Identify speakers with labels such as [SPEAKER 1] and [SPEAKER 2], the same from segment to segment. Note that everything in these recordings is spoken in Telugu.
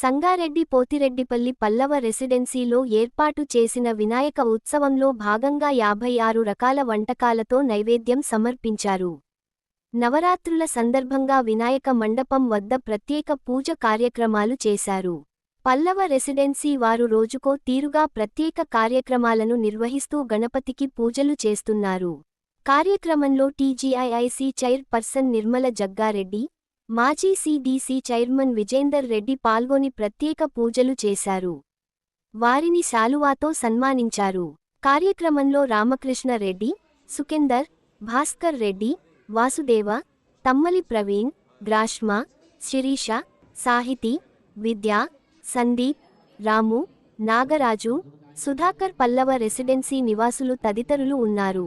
[SPEAKER 1] సంగారెడ్డి పోతిరెడ్డిపల్లి పల్లవ రెసిడెన్సీలో ఏర్పాటు చేసిన వినాయక ఉత్సవంలో భాగంగా యాభై ఆరు రకాల వంటకాలతో నైవేద్యం సమర్పించారు. నవరాత్రుల సందర్భంగా వినాయక మండపం వద్ద ప్రత్యేక పూజ కార్యక్రమాలు చేశారు. పల్లవ రెసిడెన్సీ వారు రోజుకో తీరుగా ప్రత్యేక కార్యక్రమాలను నిర్వహిస్తూ గణపతికి పూజలు చేస్తున్నారు. కార్యక్రమంలో TGIIC chairperson Nirmala Jaggareddy మాజీ సిడిసి చైర్మన్ విజేందర్ రెడ్డి పాల్గొని ప్రత్యేక పూజలు చేశారు. వారిని శాలువాతో సన్మానించారు. కార్యక్రమంలో రామకృష్ణ రెడ్డి సుకేందర్ భాస్కర్ రెడ్డి వాసుదేవ తమ్మలి ప్రవీణ్ గ్రాష్మ శిరీష సాహితి విద్య సందీప్ రాము నాగరాజు సుధాకర్ పల్లవ రెసిడెన్సీ నివాసులు తదితరులు ఉన్నారు.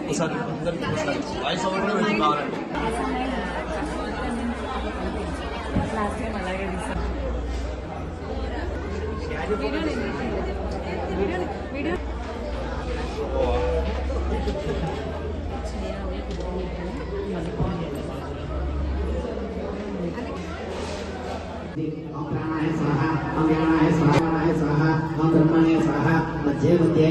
[SPEAKER 2] ఒకసారి అందరికీ ఒకసారి వాయిస్ ఓవర్ కూడా మీకు కావాలండి
[SPEAKER 3] లాస్ట్ టైం అలాగే తీసాం వీడియో
[SPEAKER 4] ओम प्राणाय स्वाहा ओम ज्ञानाय स्वाहा ज्ञानाय स्वाहा ओम ब्रह्मणे स्वाहा मध्ये मध्ये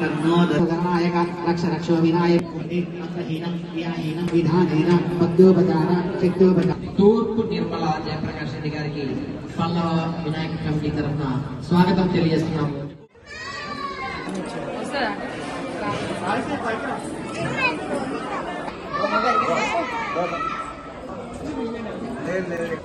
[SPEAKER 4] కర్ణోదనాయక రక్ష రక్షో వినాయక మంత్రహీనం క్రియాహీనం విధానహీన పద్యోపచార శక్తోపచార
[SPEAKER 5] తూర్పు నిర్మల జయప్రకాష్ రెడ్డి గారికి పల్లవ వినాయక కమిటీ తరఫున స్వాగతం తెలియజేస్తున్నాము
[SPEAKER 3] లేదు లేదు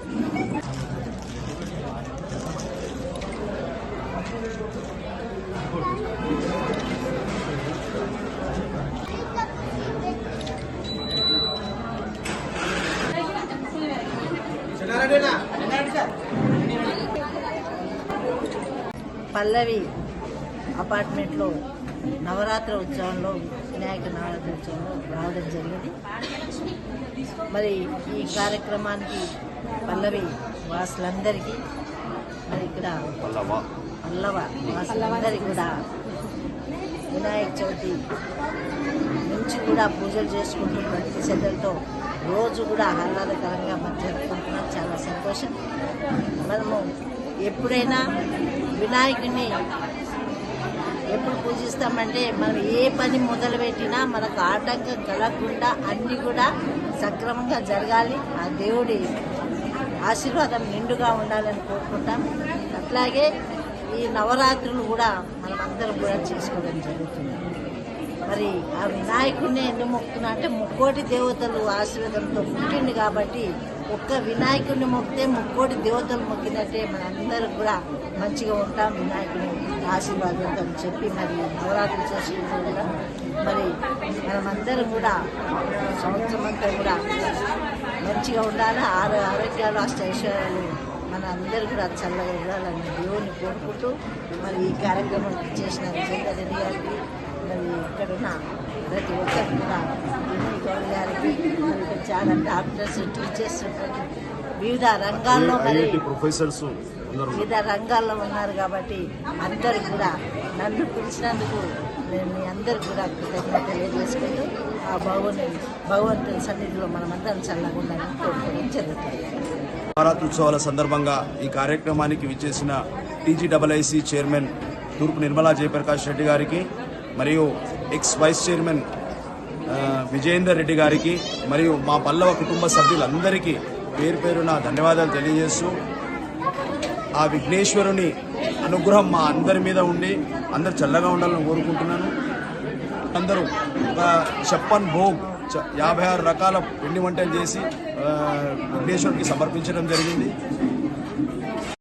[SPEAKER 6] పల్లవి అపార్ట్మెంట్లో నవరాత్రి ఉత్సవంలో వినాయక నవరాత్రి ఉత్సవంలో రావడం జరిగింది. మరి ఈ కార్యక్రమానికి పల్లవి వాసులందరికీ మరి ఇక్కడ పల్లవ. వాసులందరికీ కూడా వినాయక చవితి నుంచి కూడా పూజలు చేసుకుంటూ భక్తి శ్రద్ధలతో రోజు కూడా ఆహ్లాదకరంగా మనం జరుపుకుంటున్నాం చాలా సంతోషం. మనము ఎప్పుడైనా వినాయకుడిని ఎప్పుడు పూజిస్తామంటే మనం ఏ పని మొదలుపెట్టినా మనకు ఆటంకం కలగకుండా అన్నీ కూడా సక్రమంగా జరగాలి. ఆ దేవుడి ఆశీర్వాదం నిండుగా ఉండాలని కోరుకుంటాం. అట్లాగే ఈ నవరాత్రులు కూడా మనం అందరం కూడా చేసుకోవడం జరుగుతుంది. మరి ఆ వినాయకుడిని ఎందుకు మొక్కుతున్నా అంటే ముక్కోటి దేవతలు ఆశీర్వాదంతో పుట్టింది కాబట్టి ఒక్క వినాయకుడిని మొక్కితే ముక్కోటి దేవతలు మొక్కినట్టే మనందరూ కూడా మంచిగా ఉంటాం వినాయకుని ఆశీర్వాదంతో అని చెప్పి మరి నవరాత్రి చేసుకుంటూ కూడా మరి మనమందరం కూడా సంవత్సరం అంతా కూడా మంచిగా ఉండాలి ఆరో ఆరోగ్యాలు అష్టైశ్వర్యాలు మన అందరూ కూడా చల్లగా ఉండాలని దేవుని కోరుకుంటూ మరి ఈ కార్యక్రమం చేసిన విజయ రెడ్డి గారికి ఇక్కడున్న ప్రతి కూడా గౌడ్ గారికి ఇక్కడ చాలా డాక్టర్స్ టీచర్స్ వివిధ రంగాల్లో మరి
[SPEAKER 2] ప్రొఫెసర్స్
[SPEAKER 6] వివిధ రంగాల్లో ఉన్నారు కాబట్టి అందరూ కూడా నన్ను పిలిచినందుకు నేను మీ అందరు కూడా కృతజ్ఞత తెలియజేసుకుంటూ ఆ భగవని భగవంతుని సన్నిధిలో మనమందరం చల్లగా ఉండాలని కోరుకోవడం జరుగుతుంది.
[SPEAKER 2] నవరాత్రి ఉత్సవాల సందర్భంగా ఈ కార్యక్రమానికి విచ్చేసిన టీజీడబ్ల్యూఐసి చైర్మన్ తూర్పు నిర్మలా జయప్రకాష్ రెడ్డి గారికి మరియు ex vice chairman Vijayender Reddy గారికి మరియు మా పల్లవ కుటుంబ సభ్యులందరికీ పేరు పేరున ధన్యవాదాలు తెలియజేస్తూ ఆ విఘ్నేశ్వరుని అనుగ్రహం మా అందరి మీద ఉండి అందరు చల్లగా ఉండాలని కోరుకుంటున్నాను. అందరూ ఒక చెప్పన్ భోగ్ చ- యాభై ఆరు రకాల పిండి వంటలు చేసి ఆ, విఘ్నేశ్వరుడికి సమర్పించడం జరిగింది.